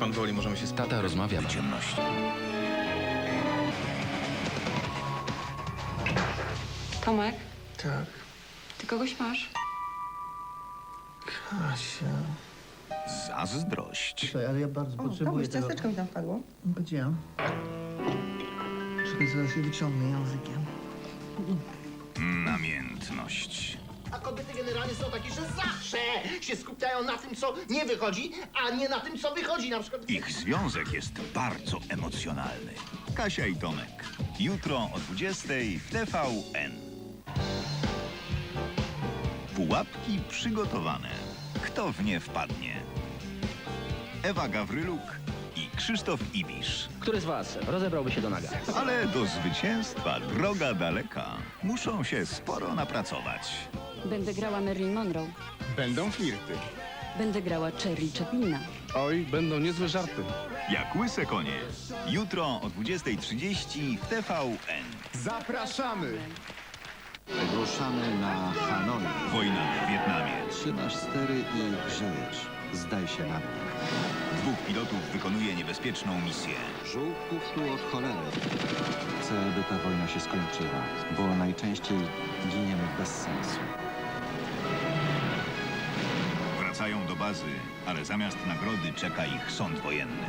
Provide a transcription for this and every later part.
Pan woli, możemy się spotkać. Tata, rozmawiamy. Ciemności. Tomek, Tak, ty kogoś masz? Kasia. Zazdrość. Słuchaj, ale ja bardzo O, potrzebuję Tomuś, tego. ciasteczko mi tam wpadło. Gdzie? Czekaj, zaraz je wyciągnę językiem. Namiętność. A kobiety generalnie są takie, że zawsze się skupiają na tym, co nie wychodzi, a nie na tym, co wychodzi. Na przykład Ich związek jest bardzo emocjonalny. Kasia i Tomek. Jutro o 20 w TVN. Pułapki przygotowane. Kto w nie wpadnie? Ewa Gawryluk i Krzysztof Ibisz. Który z was rozebrałby się do naga? Ale do zwycięstwa droga daleka. Muszą się sporo napracować. Będę grała Marilyn Monroe. Będą flirty. Będę grała Cherry Chaplina. Oj, będą niezłe żarty. Jak łyse konie. Jutro o 20.30 w TVN. Zapraszamy! Ruszamy na Hanoi. Wojna w Wietnamie. Trzymasz stery i żyjesz. Zdaj się na mnie. Dwóch pilotów wykonuje niebezpieczną misję. Żółtków tu od cholery. Chcę, by ta wojna się skończyła, bo najczęściej giniemy bez sensu. Wracają do bazy, ale zamiast nagrody czeka ich sąd wojenny.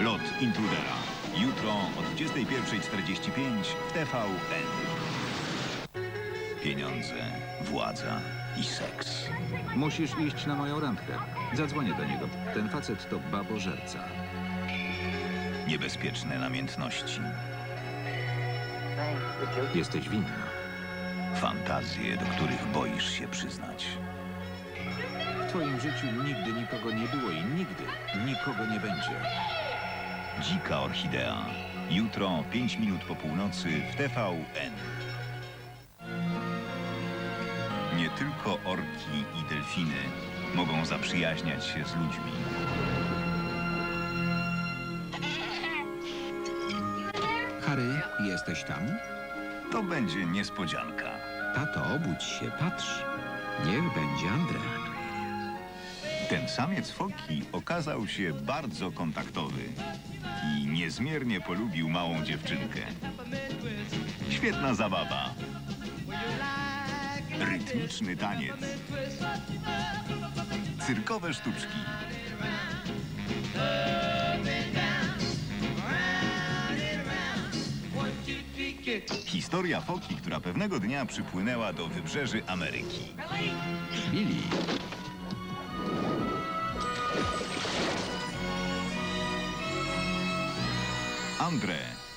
Lot Intrudera. Jutro o 21.45 w TVN. Pieniądze, władza i seks. Musisz iść na moją randkę. Zadzwonię do niego. Ten facet to babożerca. Niebezpieczne namiętności. Jesteś winna. Fantazje, do których boisz się przyznać. W twoim życiu nigdy nikogo nie było i nigdy nikogo nie będzie. Dzika orchidea. Jutro 5 minut po północy w TVN. Nie tylko orki i delfiny mogą zaprzyjaźniać się z ludźmi. Harry, jesteś tam? To będzie niespodzianka. Tato, obudź się, patrz. Niech będzie Andrea. Ten samiec foki okazał się bardzo kontaktowy i niezmiernie polubił małą dziewczynkę. Świetna zabawa. Rytmiczny taniec. Cyrkowe sztuczki. Historia foki, która pewnego dnia przypłynęła do wybrzeży Ameryki. Billy,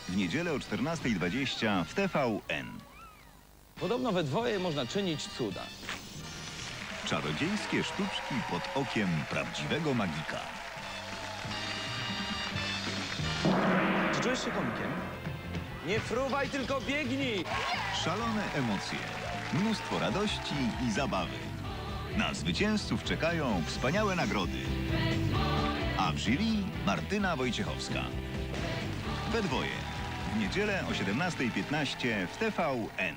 W niedzielę o 14.20 w TVN. Podobno we dwoje można czynić cuda. Czarodziejskie sztuczki pod okiem prawdziwego magika. Czy czujesz się komikiem? Nie fruwaj, tylko biegnij! Szalone emocje, mnóstwo radości i zabawy. Na zwycięzców czekają wspaniałe nagrody. A w jury Martyna Wojciechowska. We dwoje. W niedzielę o 17.15 w TVN.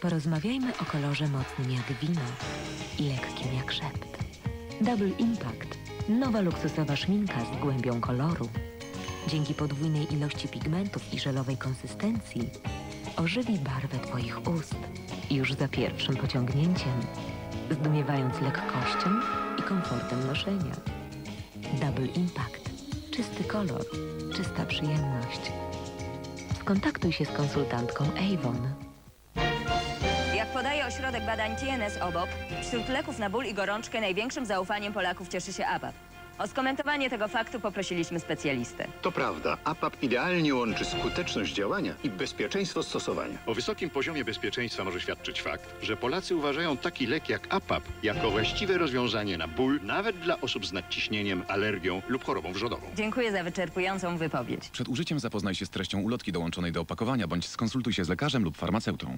Porozmawiajmy o kolorze mocnym jak wino i lekkim jak szept. Double Impact. Nowa luksusowa szminka z głębią koloru. Dzięki podwójnej ilości pigmentów i żelowej konsystencji ożywi barwę Twoich ust już za pierwszym pociągnięciem, zdumiewając lekkością i komfortem noszenia. Double Impact. Czysty kolor, czysta przyjemność. Skontaktuj się z konsultantką Avon. Jak podaje Ośrodek Badań TNS obok, wśród leków na ból i gorączkę największym zaufaniem Polaków cieszy się ABAP. O skomentowanie tego faktu poprosiliśmy specjalistę. To prawda, APAP idealnie łączy skuteczność działania i bezpieczeństwo stosowania. O wysokim poziomie bezpieczeństwa może świadczyć fakt, że Polacy uważają taki lek jak APAP jako właściwe rozwiązanie na ból, nawet dla osób z nadciśnieniem, alergią lub chorobą wrzodową. Dziękuję za wyczerpującą wypowiedź. Przed użyciem zapoznaj się z treścią ulotki dołączonej do opakowania bądź skonsultuj się z lekarzem lub farmaceutą.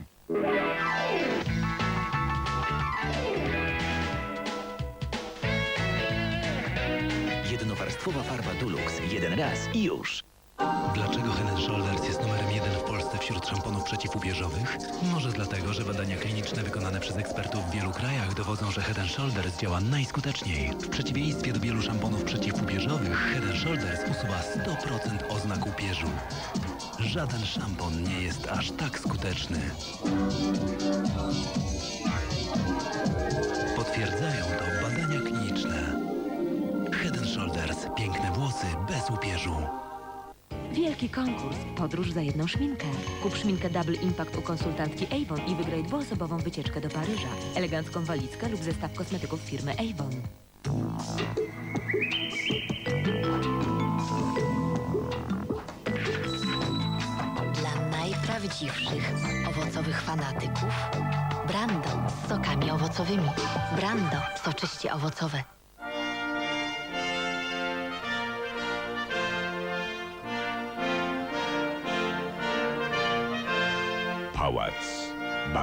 Łatwowa farba Dulux. Jeden raz i już. Dlaczego Head Shoulders jest numerem jeden w Polsce wśród szamponów przeciwupierzowych? Może dlatego, że badania kliniczne wykonane przez ekspertów w wielu krajach dowodzą, że Head Shoulders działa najskuteczniej. W przeciwieństwie do wielu szamponów przeciwupierzowych, Head Shoulders usuwa 100% oznak upierzu. Żaden szampon nie jest aż tak skuteczny. Potwierdzają to włosy bez upierzu. Wielki konkurs. Podróż za jedną szminkę. Kup szminkę Double Impact u konsultantki Avon i wygraj dwuosobową wycieczkę do Paryża. Elegancką walizkę lub zestaw kosmetyków firmy Avon. Dla najprawdziwszych owocowych fanatyków Brando z sokami owocowymi. Brando soczyście owocowe.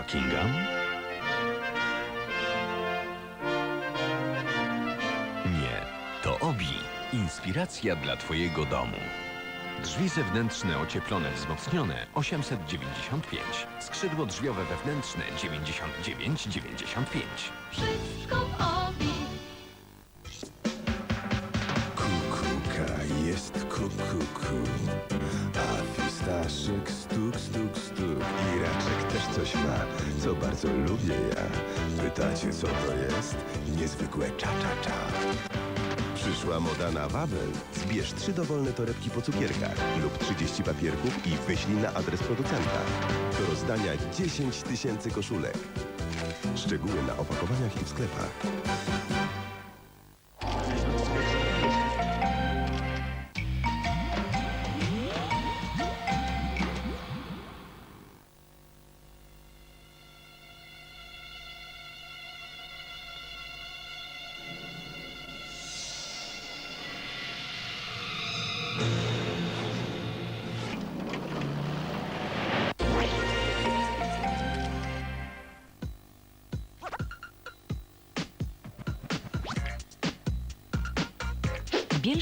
Buckingham? Nie, to Obi. Inspiracja dla Twojego domu. Drzwi zewnętrzne ocieplone wzmocnione 895. Skrzydło drzwiowe wewnętrzne 99,95. Kukuka jest kukuku, a fistaszek stuk, stuk, stuk. I raczek też coś ma, co bardzo lubię ja. Pytacie, co to jest? Niezwykłe cza-cza-cza. Przyszła moda na Wabel. Zbierz trzy dowolne torebki po cukierkach lub 30 papierków i wyślij na adres producenta. Do rozdania 10 tysięcy koszulek. Szczegóły na opakowaniach i w sklepach.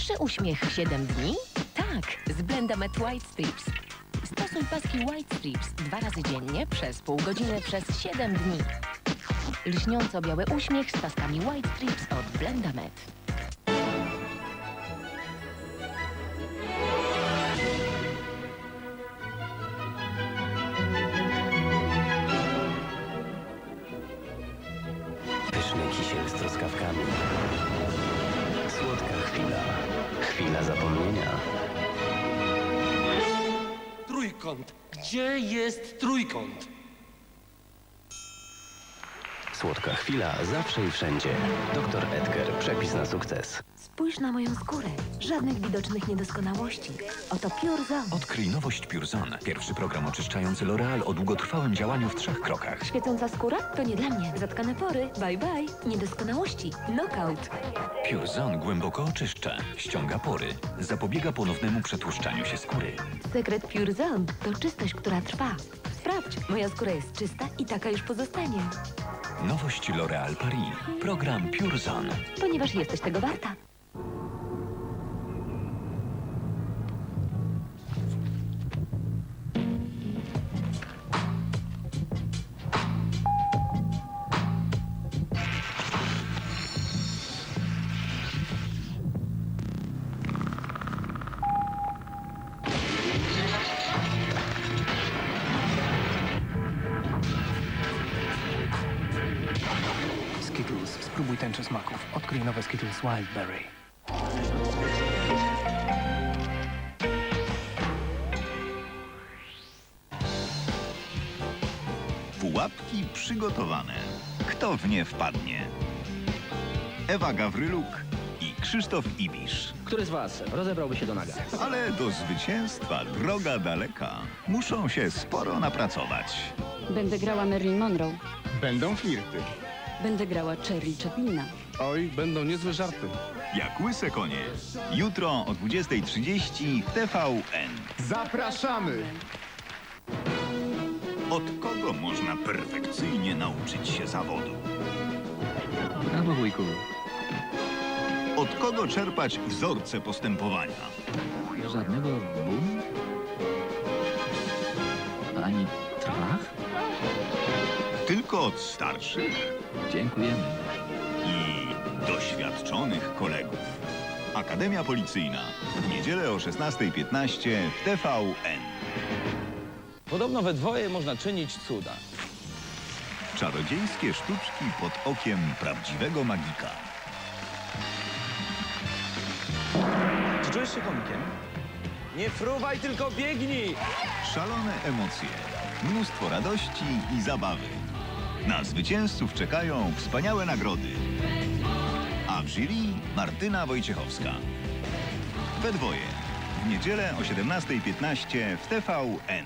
Bielszy uśmiech 7 dni? Tak, z Blendamet White Strips. Stosuj paski White Strips dwa razy dziennie przez pół godziny przez 7 dni. Lśniąco biały uśmiech z paskami White Strips od Blendamet. Gdzie jest trójkąt? Słodka chwila zawsze i wszędzie. Doktor Edgar. Przepis na sukces. Spójrz na moją skórę. Żadnych widocznych niedoskonałości. Oto Pure Zone. Odkryj nowość Pure Zone. Pierwszy program oczyszczający L'Oreal o długotrwałym działaniu w trzech krokach. Świecąca skóra? To nie dla mnie. Zatkane pory? Bye bye. Niedoskonałości? Knockout. Pure Zone głęboko oczyszcza, ściąga pory, zapobiega ponownemu przetłuszczaniu się skóry. Sekret Pure Zone to czystość, która trwa. Sprawdź, moja skóra jest czysta i taka już pozostanie. Nowość L'Oreal Paris. Program Pure Zone. Ponieważ jesteś tego warta. Odkryj nowe Skittles Wildberry. Pułapki przygotowane. Kto w nie wpadnie? Ewa Gawryluk i Krzysztof Ibisz. Który z was rozebrałby się do naga? Ale do zwycięstwa droga daleka. Muszą się sporo napracować. Będę grała Marilyn Monroe. Będą flirty. Będę grała Cherry Chaplina. Oj, będą niezłe żarty. Jak łyse konie. Jutro o 20.30 w TVN. Zapraszamy! Od kogo można perfekcyjnie nauczyć się zawodu? Brawo, wujku. Od kogo czerpać wzorce postępowania? Żadnego bum? Ani trach? Tylko od starszych Dziękujemy. Doświadczonych kolegów. Akademia Policyjna. W niedzielę o 16.15 w TVN. Podobno we dwoje można czynić cuda. Czarodziejskie sztuczki pod okiem prawdziwego magika. Czy czujesz się komikiem? Nie fruwaj, tylko biegnij! Szalone emocje, mnóstwo radości i zabawy. Na zwycięzców czekają wspaniałe nagrody. A w jury Martyna Wojciechowska. We dwoje. W niedzielę o 17.15 w TVN.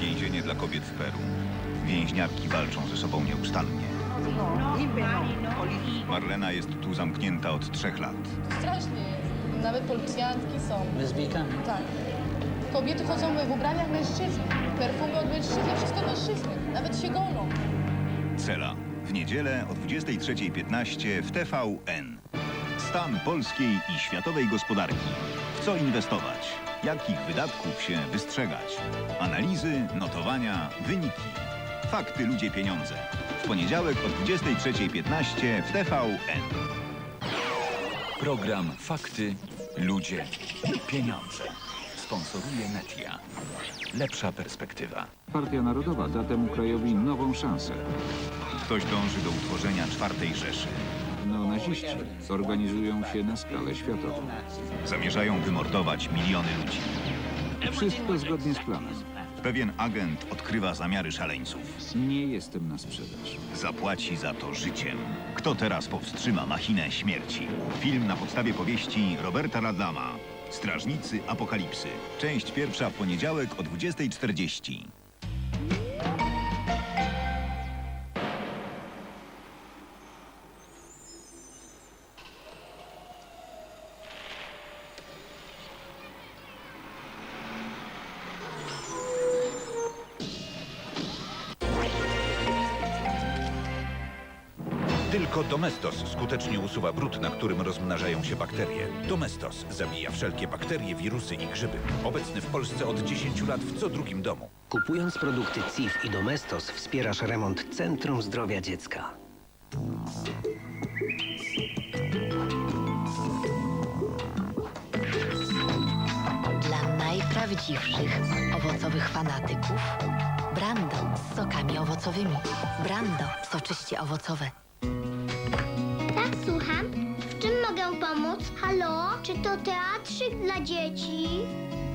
Więzienie dla kobiet w Peru. Więźniarki walczą ze sobą nieustannie. Marlena jest tu zamknięta od trzech lat. Strasznie jest. Nawet policjantki są. Lesbijkami? Tak. Kobiety chodzą w ubraniach mężczyzn. Perfumy od mężczyzny, wszystko mężczyzny. Nawet się golą. Cela. W niedzielę o 23.15 w TVN. Stan polskiej i światowej gospodarki. W co inwestować? Jakich wydatków się wystrzegać? Analizy, notowania, wyniki. Fakty, ludzie, pieniądze. W poniedziałek o 23.15 w TVN. Program Fakty, Ludzie, Pieniądze. Sponsoruje Netia. Lepsza perspektywa. Partia Narodowa da temu krajowi nową szansę. Ktoś dąży do utworzenia czwartej Rzeszy. Neonaziści organizują się na skalę światową. Zamierzają wymordować miliony ludzi. Wszystko zgodnie z planem. Pewien agent odkrywa zamiary szaleńców. Nie jestem na sprzedaż. Zapłaci za to życiem. Kto teraz powstrzyma machinę śmierci? Film na podstawie powieści Roberta Radlama. Strażnicy Apokalipsy. Część pierwsza w poniedziałek o 20.40. Tylko Domestos skutecznie usuwa brud, na którym rozmnażają się bakterie. Domestos zabija wszelkie bakterie, wirusy i grzyby. Obecny w Polsce od 10 lat w co drugim domu. Kupując produkty CIF i Domestos wspierasz remont Centrum Zdrowia Dziecka. Dla najprawdziwszych owocowych fanatyków Brando z sokami owocowymi. Brando, soczyście owocowe. To teatrzyk dla dzieci?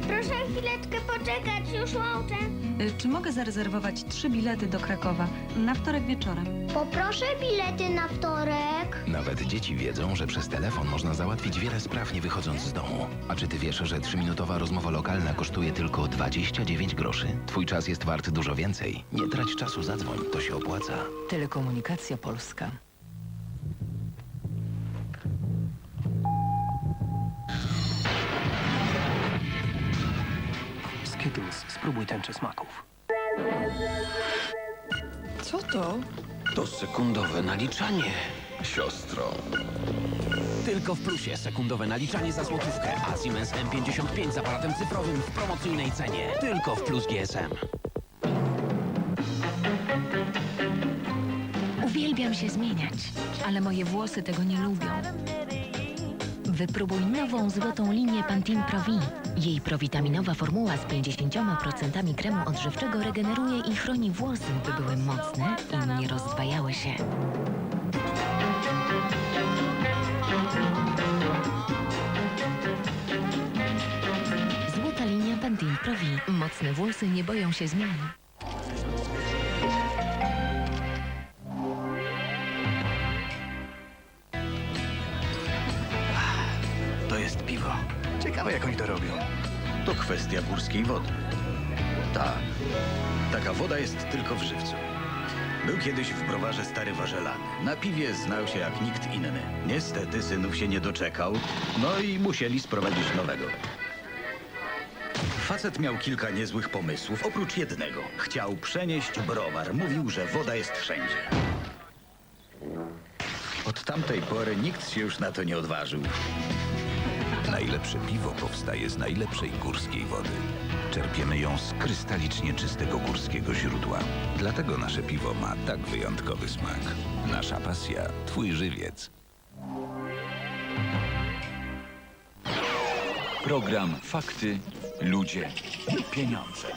Proszę chwileczkę poczekać, już łączę. Y, Czy mogę zarezerwować trzy bilety do Krakowa na wtorek wieczorem? Poproszę bilety na wtorek. Nawet dzieci wiedzą, że przez telefon można załatwić wiele spraw nie wychodząc z domu. A czy ty wiesz, że trzyminutowa rozmowa lokalna kosztuje tylko 29 groszy? Twój czas jest wart dużo więcej. Nie trać czasu, zadzwoń, to się opłaca. Telekomunikacja Polska. Skittles, spróbuj tęczy smaków. Co to? To sekundowe naliczanie, siostro. Tylko w plusie sekundowe naliczanie za złotówkę, a Siemens M55 z aparatem cyfrowym w promocyjnej cenie. Tylko w Plus GSM. Uwielbiam się zmieniać, ale moje włosy tego nie lubią. Wypróbuj nową złotą linię Pantene Pro V. Jej prowitaminowa formuła z 50% kremu odżywczego regeneruje i chroni włosy, by były mocne i nie rozdwajały się. Złota linia Pantene Pro V. Mocne włosy nie boją się zmian. Górskiej wody. Tak. Taka woda jest tylko w żywcu. Był kiedyś w browarze stary warzelany. Na piwie znał się jak nikt inny. Niestety synów się nie doczekał, no i musieli sprowadzić nowego. Facet miał kilka niezłych pomysłów, oprócz jednego. Chciał przenieść browar. Mówił, że woda jest wszędzie. Od tamtej pory nikt się już na to nie odważył. Najlepsze piwo powstaje z najlepszej górskiej wody. Czerpiemy ją z krystalicznie czystego górskiego źródła. Dlatego nasze piwo ma tak wyjątkowy smak. Nasza pasja, twój żywiec. Program Fakty, Ludzie, Pieniądze.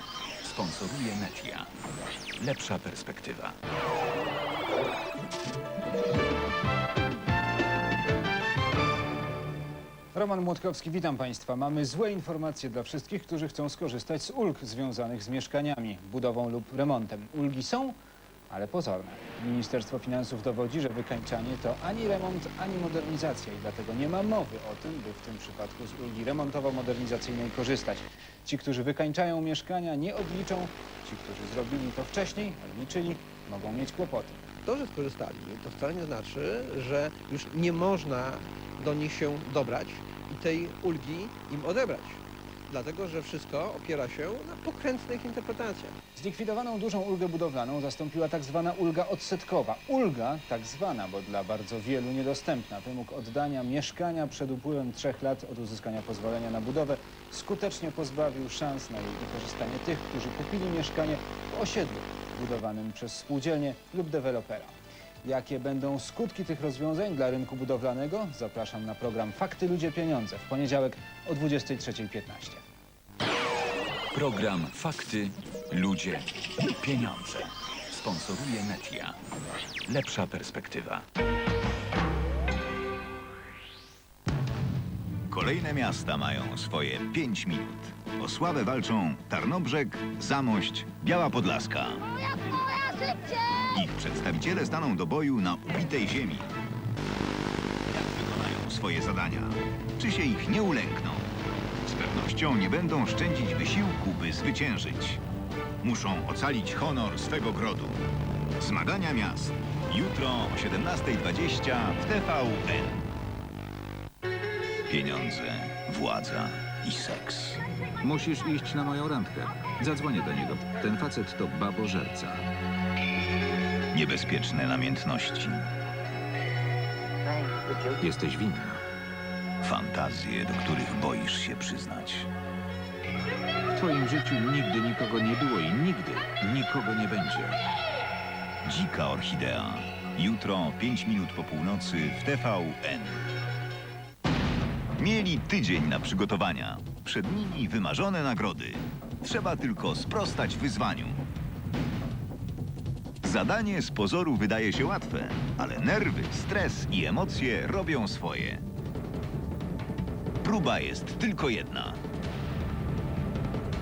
Sponsoruje Netia. Lepsza perspektywa. Roman Młotkowski, witam Państwa. Mamy złe informacje dla wszystkich, którzy chcą skorzystać z ulg związanych z mieszkaniami, budową lub remontem. Ulgi są, ale pozorne. Ministerstwo Finansów dowodzi, że wykańczanie to ani remont, ani modernizacja i dlatego nie ma mowy o tym, by w tym przypadku z ulgi remontowo-modernizacyjnej korzystać. Ci, którzy wykańczają mieszkania, nie odliczą. Ci, którzy zrobili to wcześniej, odliczyli, mogą mieć kłopoty. To, że skorzystali, to wcale nie znaczy, że już nie można do nich się dobrać i tej ulgi im odebrać. Dlatego, że wszystko opiera się na pokrętnych interpretacjach. Zlikwidowaną dużą ulgę budowlaną zastąpiła tak zwana ulga odsetkowa. Ulga tak zwana, bo dla bardzo wielu niedostępna. Wymóg oddania mieszkania przed upływem trzech lat od uzyskania pozwolenia na budowę skutecznie pozbawił szans na jej wykorzystanie tych, którzy kupili mieszkanie w osiedlu budowanym przez spółdzielnię lub dewelopera. Jakie będą skutki tych rozwiązań dla rynku budowlanego? Zapraszam na program Fakty Ludzie Pieniądze w poniedziałek o 23.15. Program Fakty, Ludzie, Pieniądze. Sponsoruje Netia. Lepsza perspektywa. Kolejne miasta mają swoje 5 minut. O sławę walczą Tarnobrzeg, Zamość, Biała Podlaska. Ich przedstawiciele staną do boju na ubitej ziemi. Jak wykonają swoje zadania? Czy się ich nie ulękną? Z pewnością nie będą szczędzić wysiłku, by zwyciężyć. Muszą ocalić honor swego grodu. Zmagania miast. Jutro o 17.20 w TVN. Pieniądze, władza i seks. Musisz iść na moją randkę. Zadzwonię do niego. Ten facet to babożerca. Niebezpieczne namiętności. Jesteś winna. Fantazje, do których boisz się przyznać. W twoim życiu nigdy nikogo nie było i nigdy nikogo nie będzie. Dzika orchidea. Jutro, 5 minut po północy w TVN. Mieli tydzień na przygotowania. Przed nimi wymarzone nagrody. Trzeba tylko sprostać wyzwaniu. Zadanie z pozoru wydaje się łatwe, ale nerwy, stres i emocje robią swoje. Próba jest tylko jedna.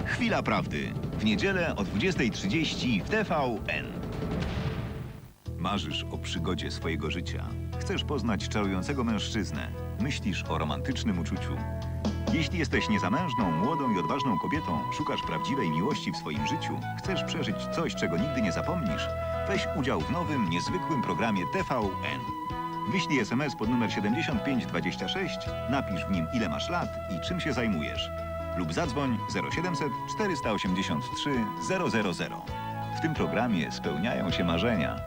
Chwila prawdy. W niedzielę o 20.30 w TVN. Marzysz o przygodzie swojego życia. Chcesz poznać czarującego mężczyznę. Myślisz o romantycznym uczuciu. Jeśli jesteś niezamężną, młodą i odważną kobietą, szukasz prawdziwej miłości w swoim życiu, chcesz przeżyć coś, czego nigdy nie zapomnisz, weź udział w nowym, niezwykłym programie TVN. Wyślij SMS pod numer 7526, napisz w nim ile masz lat i czym się zajmujesz. Lub zadzwoń 0700 483 000. W tym programie spełniają się marzenia.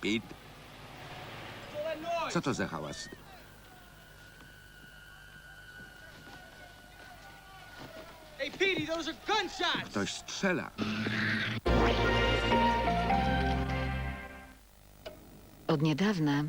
Pete? Co to za hałas? Ktoś strzela. Od niedawna